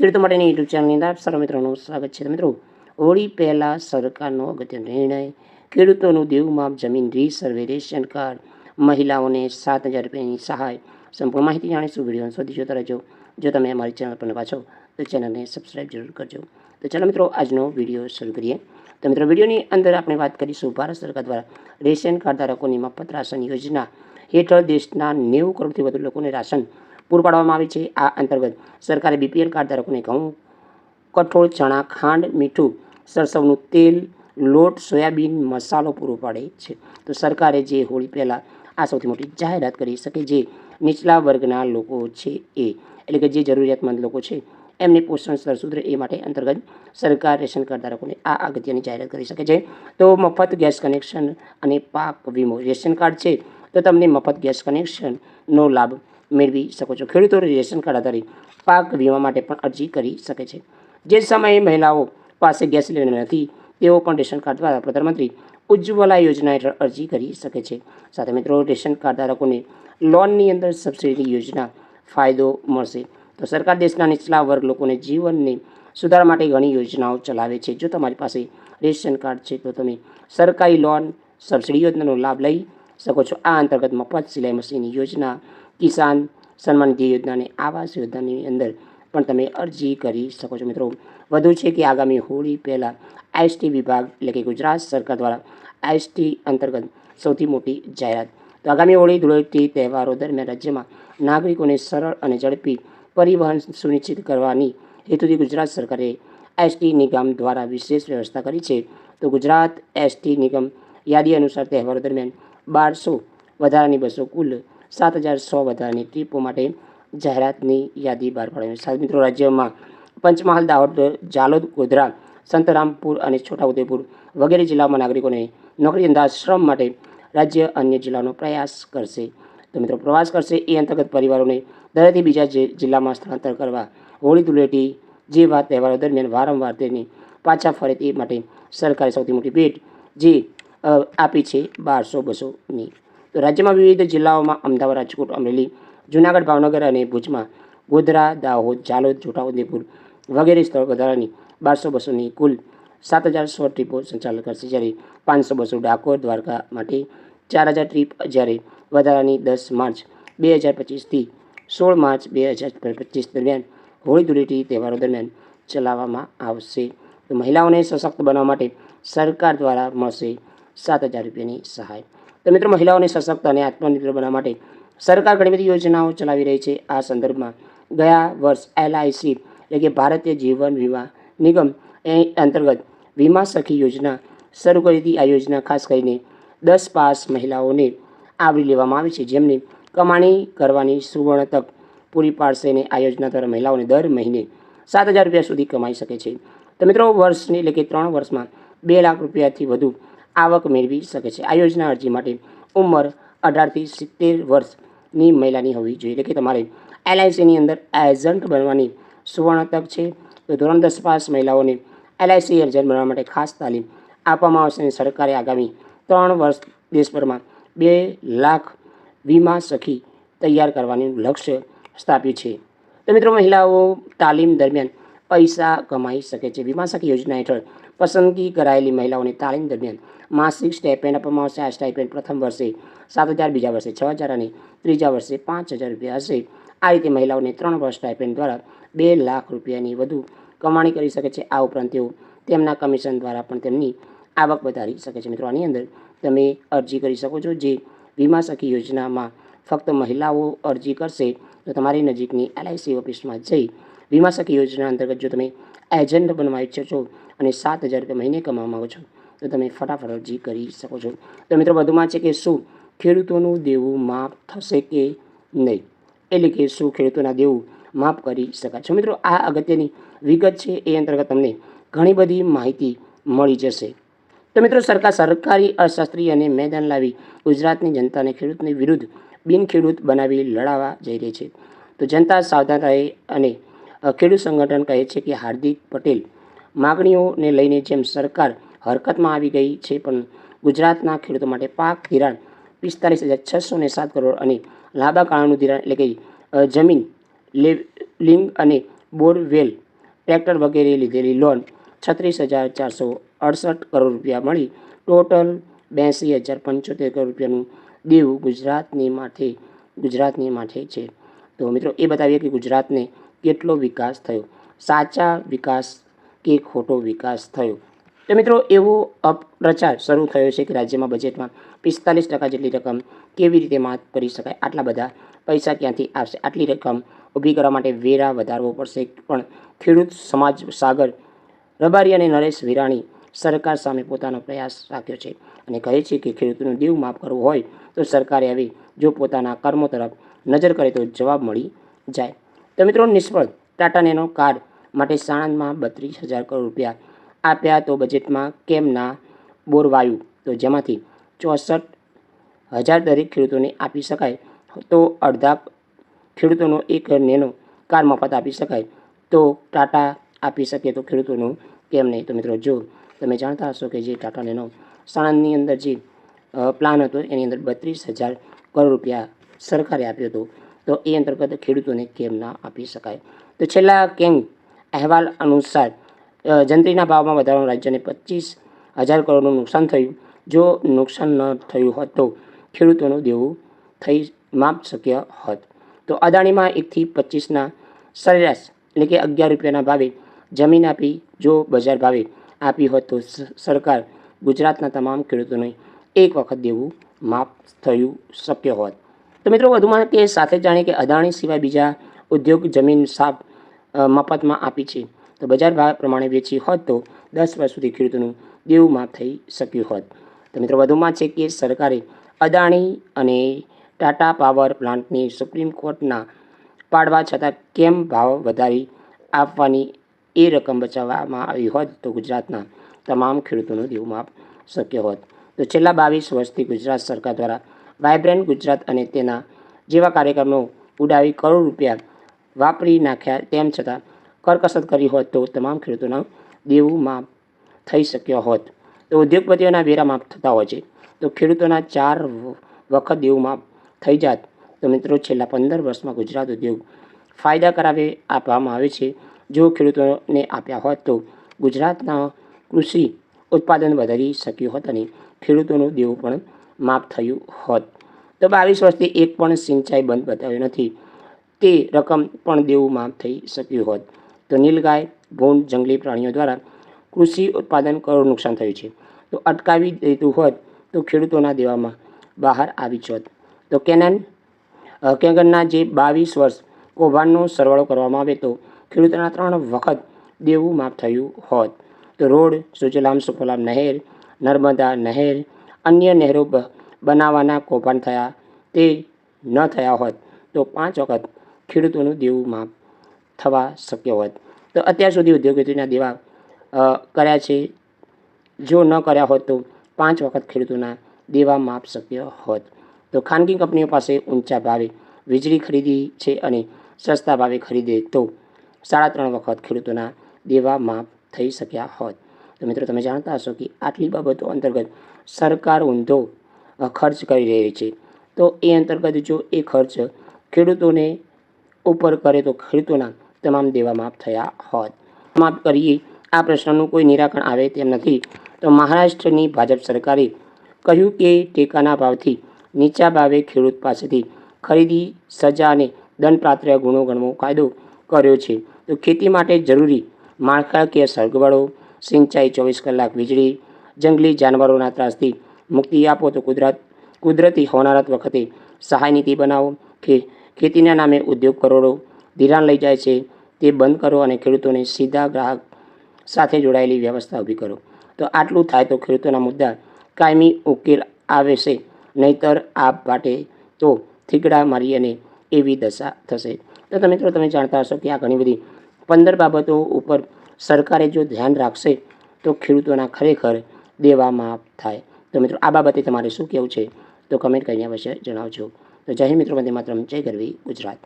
ખેડૂતો માટેની યુટ્યુબ ચેનલની અંદર સર્વ મિત્રોનું સ્વાગત છે. મિત્રો, હોળી પહેલાં સરકારનો અગત્યનો નિર્ણય, ખેડૂતોનું દેવું માપ જમીન રીસર્વે, રેશન કાર્ડ, મહિલાઓને સાત હજાર રૂપિયાની સહાય સંપૂર્ણ માહિતી જાણીશું. વીડિયો સુધી જોતા રહેજો. જો તમે અમારી ચેનલ પર નવા છો, તો ચેનલને સબસ્ક્રાઈબ જરૂર કરજો. તો ચાલો મિત્રો, આજનો વીડિયો શરૂ કરીએ. તો મિત્રો, વિડીયોની અંદર આપણે વાત કરીશું ભારત સરકાર દ્વારા રેશન કાર્ડ ધારકોની મફત રાશન યોજના હેઠળ દેશના નેવું કરોડથી વધુ લોકોને રાશન પૂરું પાડવામાં આવે છે આ અંતર્ગત સરકારે બીપીએલ કાર્ડ ધારકોને ઘઉં, કઠોળ, ચણા, ખાંડ, મીઠું, સરસવનું તેલ, લોટ, સોયાબીન, મસાલો પૂરો પાડે છે. તો સરકારે જે હોળી પહેલાં આ સૌથી મોટી જાહેરાત કરી શકે જે નીચલા વર્ગના લોકો છે એ, એટલે કે જે જરૂરિયાતમંદ લોકો છે, એમને પોષણ સ્તર સુધરે એ માટે અંતર્ગત સરકાર રેશન કાર્ડ ધારકોને આ અગત્યની જાહેરાત કરી શકે છે. તો મફત ગેસ કનેક્શન અને પાક વીમો, રેશન કાર્ડ છે, તો તમને મફત ગેસ કનેક્શનનો લાભ મેળવી શકો છો. ખેડૂતો રેશન કાર્ડ આધારિત પાક વીમા માટે પણ અરજી કરી શકે છે. જે સમયે મહિલાઓ પાસે ગેસ સિલિન્ડર નથી, તેઓ પણ રેશન કાર્ડ દ્વારા પ્રધાનમંત્રી ઉજ્જવલા યોજના હેઠળ અરજી કરી શકે છે. સાથે મિત્રો, રેશન કાર્ડ ધારકોને લોનની અંદર સબસિડીની યોજના ફાયદો મળશે. તો સરકાર દેશના નીચલા વર્ગ લોકોને જીવનને સુધારવા માટે ઘણી યોજનાઓ ચલાવે છે. જો તમારી પાસે રેશન કાર્ડ છે, તો તમે સરકારી લોન, સબસિડી યોજનાનો લાભ લઈ શકો છો. આ અંતર્ગત મફત સિલાઈ મશીનની યોજના કિસાન સન્માન નિધિ યોજના આવાસ યોજનાની અંદર પણ તમે અરજી કરી શકો છો. મિત્રો, વધુ છે કે આગામી હોળી પહેલાં આઈએસટી વિભાગ એટલે કે ગુજરાત સરકાર દ્વારા આઈએસટી અંતર્ગત સૌથી મોટી જાહેરાત. તો આગામી હોળી, ધૂળેટી તહેવારો દરમિયાન રાજ્યમાં નાગરિકોને સરળ અને ઝડપી પરિવહન સુનિશ્ચિત કરવાની હેતુથી ગુજરાત સરકારે એસટી નિગમ દ્વારા વિશેષ વ્યવસ્થા કરી છે. તો ગુજરાત એસટી નિગમ યાદી અનુસાર તહેવારો દરમિયાન બારસો વધારાની બસો કુલ સાત હજાર સો વધારાની ટ્રીપો માટે જાહેરાતની યાદી બહાર પાડવામાં સાત મિત્રો, રાજ્યમાં પંચમહાલ, દાહોદ, જાલોદ, ગોધરા, સંતરામપુર અને છોટાઉદેપુર વગેરે જિલ્લામાં નાગરિકોને નોકરી ધંધા શ્રમ માટે રાજ્ય અન્ય જિલ્લાનો પ્રયાસ કરશે. તો મિત્રો, પ્રવાસ કરશે એ અંતર્ગત પરિવારોને દરેથી બીજા જિલ્લામાં સ્થળાંતર કરવા, હોળી ધૂળેટી જેવા તહેવારો દરમિયાન વારંવાર તેને પાછા ફરે તે માટે સરકારે સૌથી મોટી ભેટ જે આપી છે બારસો બસોની. તો રાજ્યમાં વિવિધ જિલ્લાઓમાં અમદાવાદ, રાજકોટ, અમરેલી, જૂનાગઢ, ભાવનગર અને ભુજમાં ગોધરા, દાહોદ જાલોદ છોટાઉદેપુર વગેરે સ્થળ વધારાની બારસો બસોની કુલ સાત હજાર સો ટ્રીપો સંચાલન કરશે. જ્યારે પાંચસો બસો ડાકોર દ્વારકા માટે ચાર હજાર ટ્રીપ જ્યારે વધારાની દસ માર્ચ બે હજાર પચીસથી સોળ માર્ચ બે હજાર પચીસ દરમિયાન હોળી ધૂળેટી તહેવારો દરમિયાન ચલાવવામાં આવશે. તો મહિલાઓને સશક્ત બનાવવા માટે સરકાર દ્વારા મળશે સાત હજાર રૂપિયાની સહાય. તો મિત્રો, મહિલાઓને સશક્ત અને આત્મનિર્ભર બનાવવા માટે સરકાર ઘણી બધી યોજનાઓ ચલાવી રહી છે આ સંદર્ભમાં. ગયા વર્ષ એલઆઈસી એટલે કે ભારતીય જીવન વીમા નિગમ એ અંતર્ગત વીમા સખી યોજના શરૂ કરી હતી. આ યોજના ખાસ કરીને દસ પાસ મહિલાઓને આવરી લેવામાં આવી છે. જેમને કમાણી કરવાની સુવર્ણ તક પૂરી પાડશે અને આ યોજના દ્વારા મહિલાઓને દર મહિને સાત હજાર રૂપિયા સુધી કમાઈ શકે છે. તો મિત્રો, વર્ષની એટલે કે ત્રણ વર્ષમાં બે લાખ રૂપિયાથી વધુ આવક મેળવી શકે છે. આ યોજના અરજી માટે ઉંમર અઢારથી સિત્તેર વર્ષની મહિલાની હોવી જોઈએ એટલે કે તમારે એલઆઈસીની અંદર એજન્ટ બનવાની સુવર્ણ તક છે. તો ધોરણ દસ પાસ મહિલાઓને એલઆઈસી એજન્ટ બનવા માટે ખાસ તાલીમ આપવામાં આવશે અને સરકારે આગામી ત્રણ વર્ષ દેશભરમાં બે લાખ વીમા સખી તૈયાર કરવાનું લક્ષ્ય સ્થાપ્યું છે. તો મિત્રો, મહિલાઓ તાલીમ દરમિયાન પૈસા કમાઈ શકે છે. વીમા સખી યોજના હેઠળ પસંદગી કરાયેલી મહિલાઓને તાલીમ દરમિયાન માસિક સ્ટાઇપેન્ડ આપવામાં આવશે આ સ્ટાઇપેન્ડ પ્રથમ વર્ષે સાત હજાર, બીજા વર્ષે છ હજાર અને ત્રીજા વર્ષે પાંચ હજાર રૂપિયા હશે. આ રીતે મહિલાઓને ત્રણ વર્ષ સ્ટાઇપેન્ડ દ્વારા બે લાખ રૂપિયાની વધુ કમાણી કરી શકે છે. આ ઉપરાંત તેઓ તેમના કમિશન દ્વારા પણ તેમની આવક વધારી શકે છે. મિત્રો, આની અંદર તમે અરજી કરી શકો છો જે વીમા સખી યોજનામાં ફક્ત મહિલાઓ અરજી કરશે તો તમારી નજીકની એલઆઈસી ઓફિસમાં જઈ વીમા સખી યોજના અંતર્ગત જો તમે એજન્ટ બનવા ઈચ્છો છો અને સાત હજાર રૂપિયા મહિને કમાવા માગો છો તો તમે ફટાફટ અરજી કરી શકો છો. તો મિત્રો, વધુમાં છે કે શું ખેડૂતોનું દેવું માફ થશે કે નહીં? એટલે કે શું ખેડૂતોના દેવું માફ કરી શકાય છે? મિત્રો, આ અગત્યની વિગત છે એ અંતર્ગત તમને ઘણી બધી માહિતી મળી જશે. તો મિત્રો, સરકાર સરકારી અર્થશાસ્ત્રી અને મેદાન લાવી ગુજરાતની જનતાને ખેડૂતની વિરુદ્ધ બિનખેડૂત બનાવી લડાવા જઈ રહી છે. તો જનતા સાવધાન રહે અને ખેડૂત સંગઠન કહે છે કે હાર્દિક પટેલ, માગણીઓને લઈને જેમ સરકાર હરકતમાં આવી ગઈ છે, પણ ગુજરાતના ખેડૂતો માટે પાક ધિરાણ પિસ્તાલીસ હજાર છસો ને સાત કરોડ અને લાંબા ગાળાનું ધિરાણ એટલે કે જમીન લિંગ અને બોરવેલ, ટ્રેક્ટર વગેરે લીધેલી લોન છત્રીસ હજાર ચારસો અડસઠ કરોડ રૂપિયા મળી. ટોટલ બ્યાસી હજાર પંચોતેર કરોડ રૂપિયાનું દેવું ગુજરાતની માથે ગુજરાતની માથે છે. તો મિત્રો, એ બતાવીએ કે ગુજરાતને કેટલો વિકાસ થયો. સાચા વિકાસ કે ખોટો વિકાસ થયો? તો મિત્રો, એવો અપપ્રચાર શરૂ થયો છે કે રાજ્યમાં બજેટમાં પિસ્તાલીસ ટકા જેટલી રકમ કેવી રીતે માફ કરી શકાય? આટલા બધા પૈસા ક્યાંથી આવશે? આટલી રકમ ઊભી કરવા માટે વેરા વધારવો પડશે. પણ ખેડૂત સમાજ સાગર રબારી અને નરેશ વિરાણી સરકાર સામે પોતાનો પ્રયાસ રાખ્યો છે અને કહે છે કે ખેડૂતોનું દેવ માફ કરવું હોય તો સરકારે આવી જો પોતાના કર્મો તરફ નજર કરે તો જવાબ મળી જાય. તો મિત્રો, નિષ્ફળ ટાટા નેનો કાર્ડ માટે સાણંદમાં બત્રીસ હજાર કરોડ રૂપિયા આપ્યા તો બજેટમાં કેમ ના બોરવાયું? તો જેમાંથી ચોસઠ હજાર દરેક ખેડૂતોને આપી શકાય. તો અડધા ખેડૂતોનો એક નેનો કાર મફત આપી શકાય. તો ટાટા આપી શકે તો ખેડૂતોનું કેમ નહીં? તો મિત્રો જો તમે જાણતા હશો કે જે ટાટા નેનો સાણંદની અંદર જે પ્લાન હતો એની અંદર બત્રીસ હજાર કરોડ રૂપિયા સરકારે આપ્યો હતો. તો એ અંતર્ગત ખેડૂતોને કેમ ના આપી શકાય? તો છેલ્લા કેમ અહેવાલ અનુસાર જંત્રીના ભાવમાં વધારો રાજ્યને પચીસ હજાર કરોડનું નુકસાન થયું. જો નુકસાન ન થયું હોત તો ખેડૂતોનું દેવું થઈ માપ શક્ય હોત. તો અદાણીમાં એકથી પચીસના સરેરાશ એટલે કે અગિયાર રૂપિયાના ભાવે જમીન આપી જો બજાર ભાવે આપી હોત તો સરકાર ગુજરાતના તમામ ખેડૂતોને એક વખત દેવું માફ થયું શક્ય હોત. તો મિત્રો વધુમાં તે સાથે જાણે કે અદાણી સિવાય બીજા ઉદ્યોગ જમીન સાફ મફતમાં આપી છે. તો બજાર ભાવ પ્રમાણે વેચી હોત તો દસ વર્ષ સુધી ખેડૂતોનું દેવું માફ થઈ શક્યું હોત. તો મિત્રો, વધુમાં છે કે સરકારે અદાણી અને ટાટા પાવર પ્લાન્ટની સુપ્રીમ કોર્ટના પાડવા છતાં કેમ ભાવ વધારી આપવાની એ રકમ બચાવવામાં આવી હોત તો ગુજરાતના તમામ ખેડૂતોનું દેવું માફ શક્ય હોત. તો છેલ્લા બાવીસ વર્ષથી ગુજરાત સરકાર દ્વારા વાઇબ્રન્ટ ગુજરાત અને તેના જેવા કાર્યક્રમો ઉડાવી કરોડ રૂપિયા વાપરી નાખ્યા, તેમ છતાં કરકસર કરી હોત તો તમામ ખેડૂતોના દેવું માફ થઈ શક્યો હોત. તો ઉદ્યોગપતિઓના વેરા માફ થતા હોય છે. તો ખેડૂતોના ચાર વખત દેવું માફ થઈ જાત. તો મિત્રો, છેલ્લા પંદર વર્ષમાં ગુજરાત ઉદ્યોગ ફાયદા કરાવે આપવામાં આવે છે. જો ખેડૂતોને આપ્યા હોત તો ગુજરાતના કૃષિ ઉત્પાદન વધારી શક્યું હોત અને ખેડૂતોનું દેવું પણ માફ થયું હોત. તો બાવીસ વર્ષથી એક પણ સિંચાઈ બંધ બતાવ્યો નથી. તે રકમ પણ દેવું માફ થઈ શક્યું હોત. તો નીલગાય ભૂંડ, જંગલી પ્રાણીઓ દ્વારા કૃષિ ઉત્પાદન કરોડ નુકસાન થયું છે. તો અટકાવી દેતું હોત તો ખેડૂતોના દેવામાં બહાર આવી જોત. તો કેનન કેગનના જે બાવીસ વર્ષ કૌભાંડનો સરવાળો કરવામાં આવે તો ખેડૂતોના ત્રણ વખત દેવું માફ થયું હોત. તો રોડ, સુજલામ, સુફલામ નહેર, નર્મદા નહેર, અન્ય નહેરો બનાવવાના કૌભાંડ થયા તે ન થયા હોત તો પાંચ વખત ખેડૂતોનું દેવું માફ થવા શક્ય હોત તો અત્યાર સુધી ઉદ્યોગપતિના દેવા કર્યા છે. જો ન કર્યા હોત તો પાંચ વખત ખેડૂતોના દેવા માફ શક્ય હોત. તો ખાનગી કંપનીઓ પાસે ઊંચા ભાવે વીજળી ખરીદી છે અને સસ્તા ભાવે ખરીદે તો સાડા ત્રણ વખત ખેડૂતોના દેવા માફ થઈ શક્યા હોત. તો મિત્રો, તમે જાણતા હશો કે આટલી બાબતો અંતર્ગત સરકાર ઊંધો ખર્ચ કરી રહી છે. તો એ અંતર્ગત જો એ ખર્ચ ખેડૂતોને ઉપર કરે તો ખેડૂતોના તમામ દેવા માફ થયા હોત. માફ કરીએ, આ પ્રશ્નનું કોઈ નિરાકરણ આવે તેમ નથી. તો મહારાષ્ટ્રની ભાજપ સરકારે કહ્યું કે ટેકાના ભાવથી નીચા ભાવે ખેડૂત પાસેથી ખરીદી, સજા અને દંડપાત્ર ગુનો ગણવો કાયદો કર્યો છે. તો ખેતી માટે જરૂરી માળખાકીય સગવડો, સિંચાઈ ચોવીસ કલાક વીજળી, જંગલી જાનવરોના ત્રાસથી મુક્તિ આપો તો કુદરત, કુદરતી હોનારત વખતે સહાય નીતિ બનાવો કે ખેતીના નામે ઉદ્યોગ કરોડો ધિરાણ લઈ જાય છે, તે બંધ કરો અને ખેડૂતોને સીધા ગ્રાહક સાથે જોડાયેલી વ્યવસ્થા ઊભી કરો. તો આટલું થાય તો ખેડૂતોના મુદ્દા, કાયમી ઉકેલ આવે છે, નહીતર આ માટે તો થીગડા મારી અને એવી દશા થશે. તો તમે મિત્રો, તમે જાણતા હશો કે આ ઘણી બધી પંદર બાબતો ઉપર સરકારે જો ધ્યાન રાખશે, તો ખેડૂતોના ખરેખર દેવા માફ થાય. તો મિત્રો, આ બાબતે તમારે શું કહેવું છે? તો કમેન્ટ કરીને અવશ્ય જણાવજો. તો જય મિત્રો, વંદે માત્ર જય ગરવી ગુજરાત.